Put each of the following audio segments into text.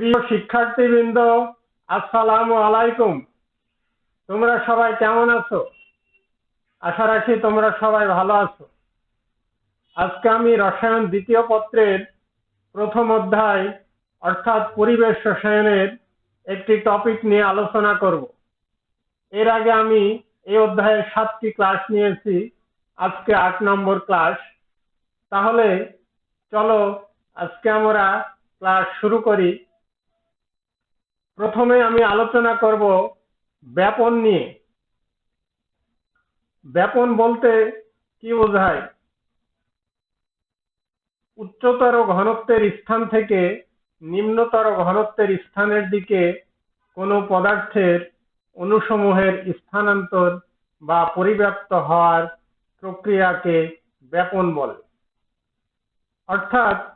প্রিয় শিক্ষার্থীবৃন্দ, আসসালামু আলাইকুম। তোমরা সবাই কেমন আছো? আশা রাখি তোমরা সবাই ভালো আছো। আজকে আমি রসায়ন দ্বিতীয় পত্রের প্রথম অধ্যায়, অর্থাৎ পরিবেশ রসায়নের একটি টপিক নিয়ে আলোচনা করব। এর আগে আমি এই অধ্যায়ের সাতটি ক্লাস নিয়েছি, আজকে আট নম্বর ক্লাস তাহলে চলো আজকে আমরা ক্লাস শুরু করি। প্রথমে আমি আলোচনা করব ব্যাপন নিয়ে। ব্যাপন বলতে কি বোঝায়? উচ্চতর ঘনত্বের স্থান থেকে নিম্নতর ঘনত্বের স্থানের দিকে কোনো পদার্থের অণুসমূহের স্থানান্তর বা পরিব্যাপ্ত হওয়ার প্রক্রিয়াকে ব্যাপন বলে। অর্থাৎ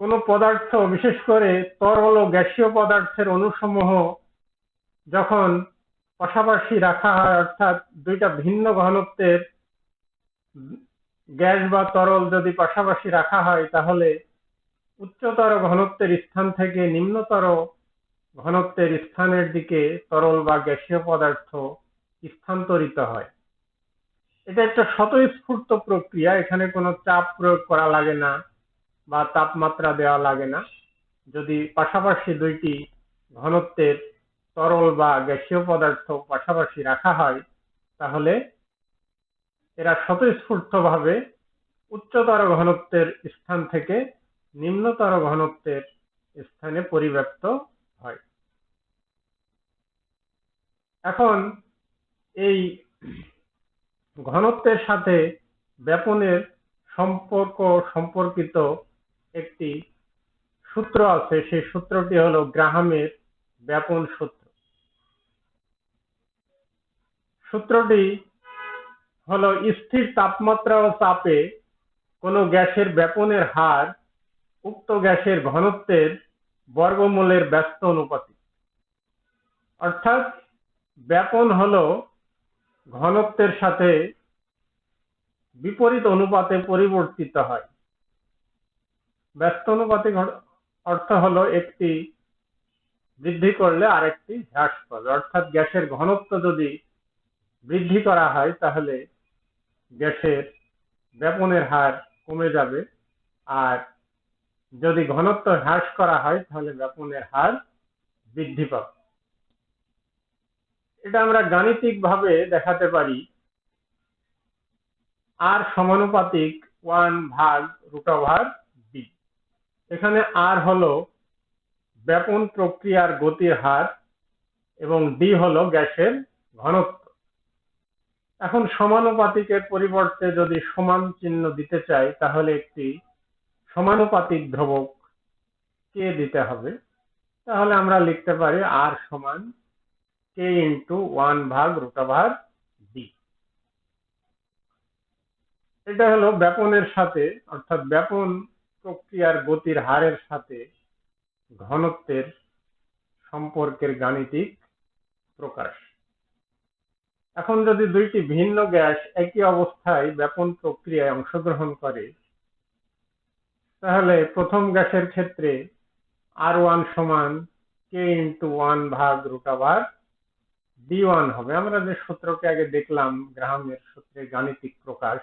কোনো পদার্থ, বিশেষ করে তরল ও গ্যাসীয় পদার্থের অণুসমূহ যখন পাশাপাশি রাখা হয়, অর্থাৎ দুইটা ভিন্ন ঘনত্বের গ্যাস বা তরল যদি পাশাপাশি রাখা হয়, তাহলে উচ্চতর ঘনত্বের স্থান থেকে নিম্নতর ঘনত্বের স্থানের দিকে তরল বা গ্যাসীয় পদার্থ স্থানান্তরিত হয়। এটা একটা স্বতঃস্ফূর্ত প্রক্রিয়া, এখানে কোনো চাপ প্রয়োগ করা লাগে না। বা তাপমাত্রা দেওয়া লাগে না। যদি পাশাপাশি দুইটি ঘনত্বের তরল বা গ্যাসীয় পদার্থ পাশাপাশি রাখা হয়, তাহলে এরা স্বতঃস্ফূর্তভাবে উচ্চতর ঘনত্বের স্থান থেকে নিম্নতর ঘনত্বের স্থানে পরিব্যাপ্ত হয়। এখন এই ঘনত্বের সাথে ব্যাপনের সম্পর্ক সম্পর্কিত একটি সূত্র আছে, সেই সূত্রটি হলো গ্রাহামের ব্যাপন সূত্র। সূত্রটি হলো স্থির তাপমাত্রা ও চাপে কোনো গ্যাসের ব্যাপনের হার উক্ত গ্যাসের ঘনত্বের বর্গমূলের ব্যস্ত অনুপাতিক অর্থাৎ ব্যাপন হলো ঘনত্বের সাথে বিপরীত অনুপাতে পরিবর্তিত হয়। ব্যস্ত অনুপাতিক অর্থ হলো একটি বৃদ্ধি করলে আরেকটি হ্রাস পাবে। অর্থাৎ গ্যাসের ঘনত্ব যদি বৃদ্ধি করা হয়, তাহলে গ্যাসের ব্যাপনের হার কমে যাবে। আর যদি ঘনত্ব হ্রাস করা হয়, তাহলে ব্যাপনের হার বৃদ্ধি পাবে। এটা আমরা গাণিতিক ভাবে দেখাতে পারি। আর সমানুপাতিক ওয়ান ভাগ রুট ওভার এখানে আর হলো ব্যাপন প্রক্রিয়ার গতির হার এবং ডি হলো গ্যাসের ঘনত্ব। এখন সমানুপাতিকের পরিবর্তে যদি সমান চিহ্ন দিতে চাই, তাহলে একটি সমানুপাতিক ধ্রুবক কে দিতে হবে। তাহলে আমরা লিখতে পারি আর সমান কে ইন্টু ওয়ান ভাগ রুট ওভার ডি এটা হলো ব্যাপনের সাথে, অর্থাৎ ব্যাপন প্রক্রিয়ার গতির হারের সাথে ঘনত্বের সম্পর্কের গাণিতিক প্রকাশ। এখন যদি দুইটি ভিন্ন গ্যাস একই অবস্থায় ব্যাপন প্রক্রিয়ায় অংশগ্রহণ করে, তাহলে প্রথম গ্যাসের ক্ষেত্রে আর ওয়ান সমান কে ইন্টু ওয়ান ভাগ রুট ওভার ডি ওয়ান হবে। আমরা যে সূত্রকে আগে দেখলাম গ্রাহামের সূত্রে গাণিতিক প্রকাশ।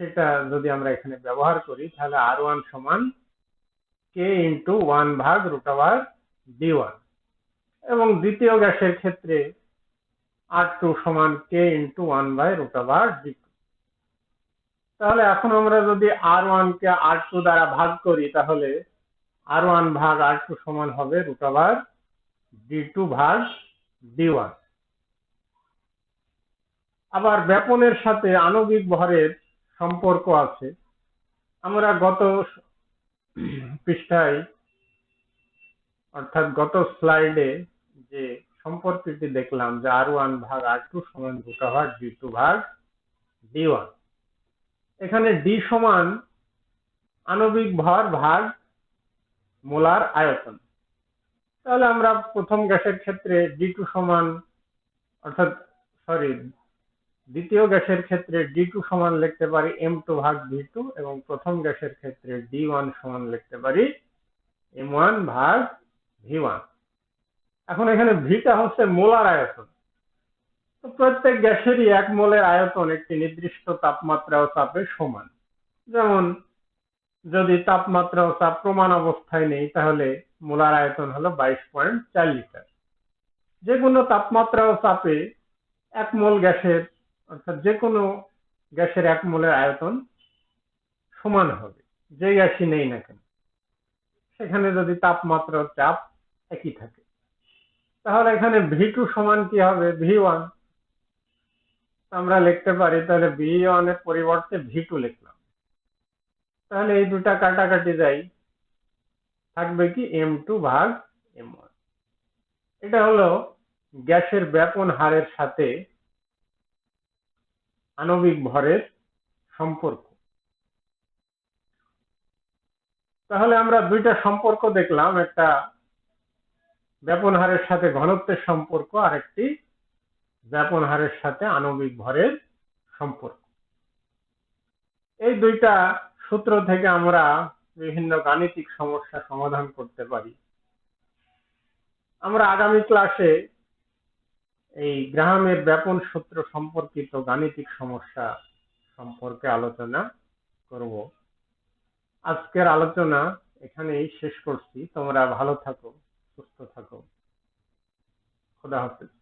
সেটা যদি আমরা এখানে ব্যবহার করি, তাহলে আর ওয়ান সমান কে ইন্টু ওয়ান ভাগ রুট ওভার ডি ওয়ান এবং দ্বিতীয় গ্যাসের ক্ষেত্রে আর টু সমান k into one by root over d two তাহলে এখন আমরা যদি আর ওয়ান কে আর টু দ্বারা ভাগ করি, তাহলে আর ওয়ান ভাগ আর টু সমান হবে রুট ওভার ডি টু ভাগ ডি ওয়ান আবার ব্যাপনের সাথে আণবিক ভরের সম্পর্ক আছে। আমরা গত পৃষ্ঠায়, অর্থাৎ গত স্লাইডে যে সম্পর্কটি দেখলাম, যে আর ওয়ান ভাগ আর টু সমান রুট ওভার ডি টু ভাগ ডি ওয়ান এখানে ডি সমান আণবিক ভর ভাগ মোলার আয়তন। তাহলে আমরা প্রথম গ্যাসের ক্ষেত্রে ডি টু সমান, অর্থাৎ সরি দ্বিতীয় গ্যাসের ক্ষেত্রে ডি টু সমান লিখতে পারি এম টু ভাগ ভি টু এবং প্রথম গ্যাসের ক্ষেত্রে ডি ওয়ান সমান লিখতে পারি এম ওয়ান ভাগ ভি ওয়ান। এখন এখানে ভিটা হচ্ছে মোলার আয়তন। তো প্রত্যেক গ্যাসেরই এক মোলের আয়তন একটি নির্দিষ্ট তাপমাত্রা ও চাপে সমান। যেমন, যদি তাপমাত্রা ও চাপ প্রমাণ অবস্থায় নেই, তাহলে মোলার আয়তন হলো বাইশ পয়েন্ট চার লিটার। যে কোনো তাপমাত্রা ও চাপে এক মোল গ্যাসের অর্থাৎ যে কোনো গ্যাসের এক মোলের আয়তন সমান হবে। যে গ্যাসই নেই না কেন, সেখানে যদি তাপমাত্রা চাপ একই থাকে। তাহলে এখানে ভি টু সমান কি হবে? ভি ওয়ান আমরা লিখতে পারি, তাহলে ভি ওয়ানের পরিবর্তে ভি টু লিখলাম। তাহলে এই দুটা কাটাকাটি যাই, থাকবে কি এম টু ভাগ এম ওয়ান এটা হলো গ্যাসের ব্যাপন হারের সাথে আণবিক ভরের সম্পর্ক। তাহলে আমরা দুইটা সম্পর্ক দেখলাম, একটা ব্যাপন হারের সাথে ঘনত্বের সম্পর্ক আর একটি ব্যাপন হারের সাথে আণবিক ভরের সম্পর্ক। এই দুইটা সূত্র থেকে আমরা বিভিন্ন গাণিতিক সমস্যা সমাধান করতে পারি। আমরা আগামী ক্লাসে এই গ্রাহামের ব্যাপন সূত্র সম্পর্কিত গাণিতিক সমস্যা সম্পর্কে আলোচনা করব। আজকের আলোচনা এখানেই শেষ করছি। তোমরা ভালো থাকো, সুস্থ থাকো। খোদা হাফেজ।